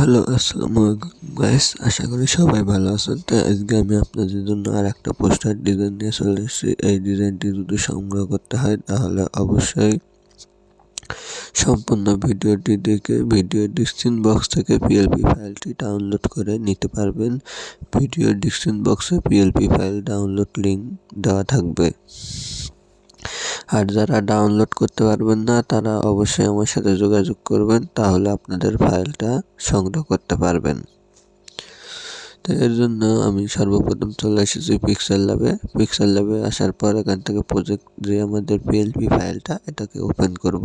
Hello, আসসালামু আলাইকুম guys আশা করি সবাই ভালো আছেন। তো আজকে আমি আপনাদের জন্য আর একটা পোস্টার ডিজাইন নিয়ে চলে এসেছি। এই ডিজাইনটি যদি সংগ্রহ করতে হয়, তাহলে অবশ্যই সম্পূর্ণ ভিডিওটি দেখে ভিডিও ডিসক্রিপশন বক্স থেকে পিএলপি ফাইলটি ডাউনলোড করে নিতে পারবেন। ভিডিও ডিসক্রিপশন বক্সে পিএলপি ফাইল ডাউনলোড লিঙ্ক দেওয়া থাকবে। আর যারা ডাউনলোড করতে পারবেন না, তারা অবশ্যই আমার সাথে যোগাযোগ করবেন, তাহলে আপনাদের ফাইলটা সংগ্রহ করতে পারবেন। তো এর জন্য আমি সর্বপ্রথম চলে এসেছি পিক্সেল ল্যাবে পিক্সেল ল্যাবে আসার পর এখান থেকে প্রজেক্ট যে আমাদের পিএলপি ফাইলটা এটাকে ওপেন করব।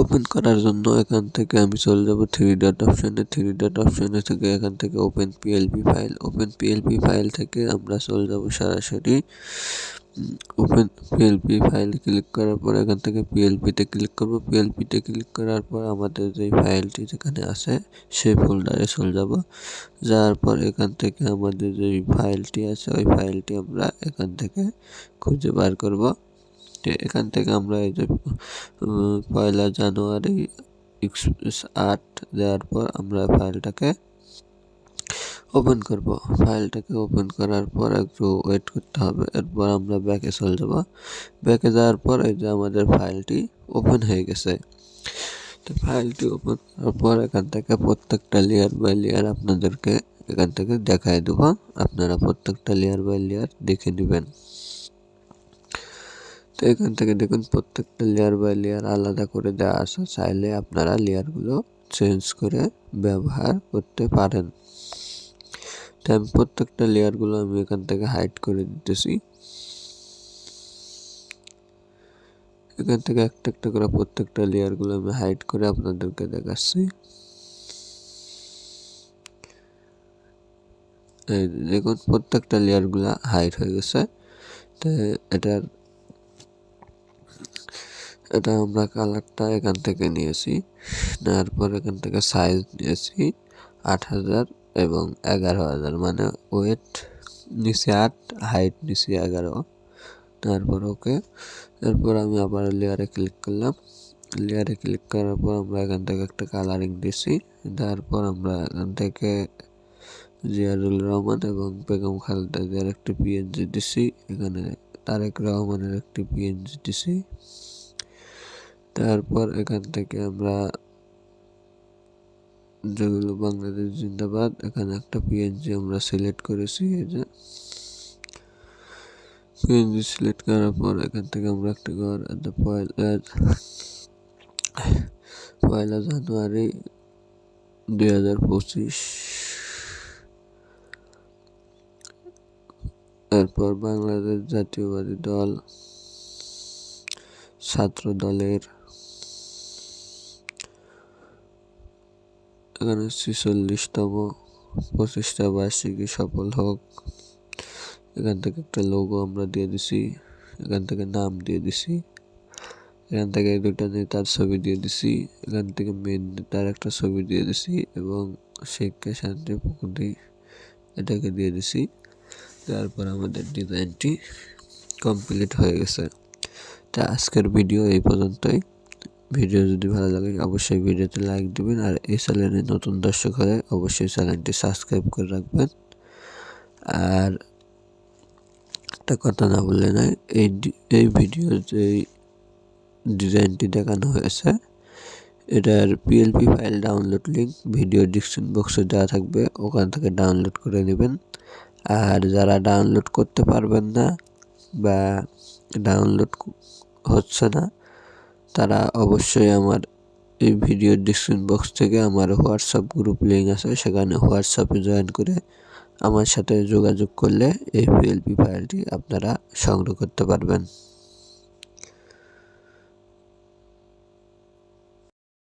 ওপেন করার জন্য এখান থেকে আমি চলে যাব থ্রি ডট অপশানে থ্রি ডট অপশানে থেকে এখান থেকে open PLP file open PLP file থেকে আমরা চলে যাব সরাসরি ওপেন পিএলপি ফাইল ক্লিক করার পর এখান থেকে পিএলপিতে ক্লিক করব। পিএলপিতে ক্লিক করার পর আমাদের যে ফাইলটি যেখানে আছে, সেই ফোল্ডারে চলে যাব। যাওয়ার পর এখান থেকে আমাদের যে ফাইলটি আছে, ওই ফাইলটি আমরা এখান থেকে খুঁজে বার করব। এখান থেকে আমরা এই যে পয়লা জানুয়ারি আট দেওয়ার পর আমরা ফাইলটাকে ওপেন করব। ফাইলটাকে ওপেন করার পর একটু ওয়েট করতে হবে। এরপর আমরা ব্যাকে চলে যাব। ব্যাকে যাওয়ার পর এই যে আমাদের ফাইলটি ওপেন হয়ে গেছে। তো ফাইলটি ওপেন করার পর এখান থেকে প্রত্যেকটা লেয়ার বাই লেয়ার আপনাদেরকে এখান থেকে দেখায় দেবো। আপনারা প্রত্যেকটা লেয়ার বাই লেয়ার দেখে নেবেন। তো এখান থেকে দেখুন, প্রত্যেকটা লেয়ার বাই লেয়ার আলাদা করে দেওয়া আছে। চাইলে আপনারা লেয়ারগুলো চেঞ্জ করে ব্যবহার করতে পারেন। তো আমি প্রত্যেকটা লেয়ারগুলো আমি এখান থেকে হাইড করে দিতেছি। এখান থেকে একটা একটা করে প্রত্যেকটা লেয়ারগুলো আমি হাইড করে আপনাদেরকে দেখাচ্ছি। দেখুন, প্রত্যেকটা লেয়ারগুলো হাইড হয়ে গেছে। তো এটার এটা আমরা কালারটা এখান থেকে নিয়েছি। নেওয়ার পর এখান থেকে সাইজ নিয়েছি আট হাজার। এবং এগারো হাজার মানে ওয়েট নিচে আট হাইট নিচে এগারো। তারপর ওকে এরপর আমি আবার লেয়ারে ক্লিক করলাম। লেয়ারে ক্লিক করার পর আমরা এখান থেকে একটা কালারিং দিছি। তারপর আমরা এখান থেকে জিয়ারুল রহমান এবং বেগম খালেদা একটি পিএনজি দিছি। এখানে তারেক রহমানের একটি পিএনজি দিছি। তারপর এখান থেকে আমরা যেগুলো বাংলাদেশ জিন্দাবাদ। এখানে একটা পিএনজি আমরা সিলেক্ট করেছি, এই যে। পিএনজি সিলেক্ট করার পর এখান থেকে আমরা একটা ঘর পয়লা পয়লা জানুয়ারি দুই হাজার পঁচিশ। এরপর বাংলাদেশ জাতীয়বাদী দল, ছাত্র দলের এখানে ছেচল্লিশতম পঁচিশটা বার্ষিকী সফল হোক। এখান থেকে একটা লোগো আমরা দিয়ে দিছি, এখান থেকে নাম দিয়ে দিছি, এখান থেকে দুটা নেতার ছবি দিয়ে দিছি, এখান থেকে মেন নেতার একটা ছবি দিয়ে দিছি এবং শিক্ষা শান্তি প্রকৃতি এটাকে দিয়ে দিছি। তারপর আমাদের ডিজাইনটি কমপ্লিট হয়ে গেছে। তা আজকের ভিডিও এই পর্যন্তই। ভিডিও যদি ভালো লাগে, অবশ্যই ভিডিওতে লাইক দিবেন আর এই চ্যানেলে নতুন দর্শক হলে অবশ্যই চ্যানেলটি সাবস্ক্রাইব করে রাখবেন। আর একটা কথা না বললে নয়, এই এই ভিডিও যে ডিজাইনটি দেখানো হয়েছে। এটার PLP file download link video description বক্সে দেওয়া থাকবে, ওখান থেকে ডাউনলোড করে নেবেন। আর যারা ডাউনলোড করতে পারবেন না বা ডাউনলোড হচ্ছে না তারা অবশ্যই আমার এই ভিডিও ডিসক্রিপশন বক্স থেকে আমার হোয়াটসঅ্যাপ গ্রুপ লিঙ্ক আছে, সেখানে হোয়াটসঅ্যাপে জয়েন করে আমার সাথে যোগাযোগ করলে এই পিএলপি ফাইলটি আপনারা সংগ্রহ করতে পারবেন।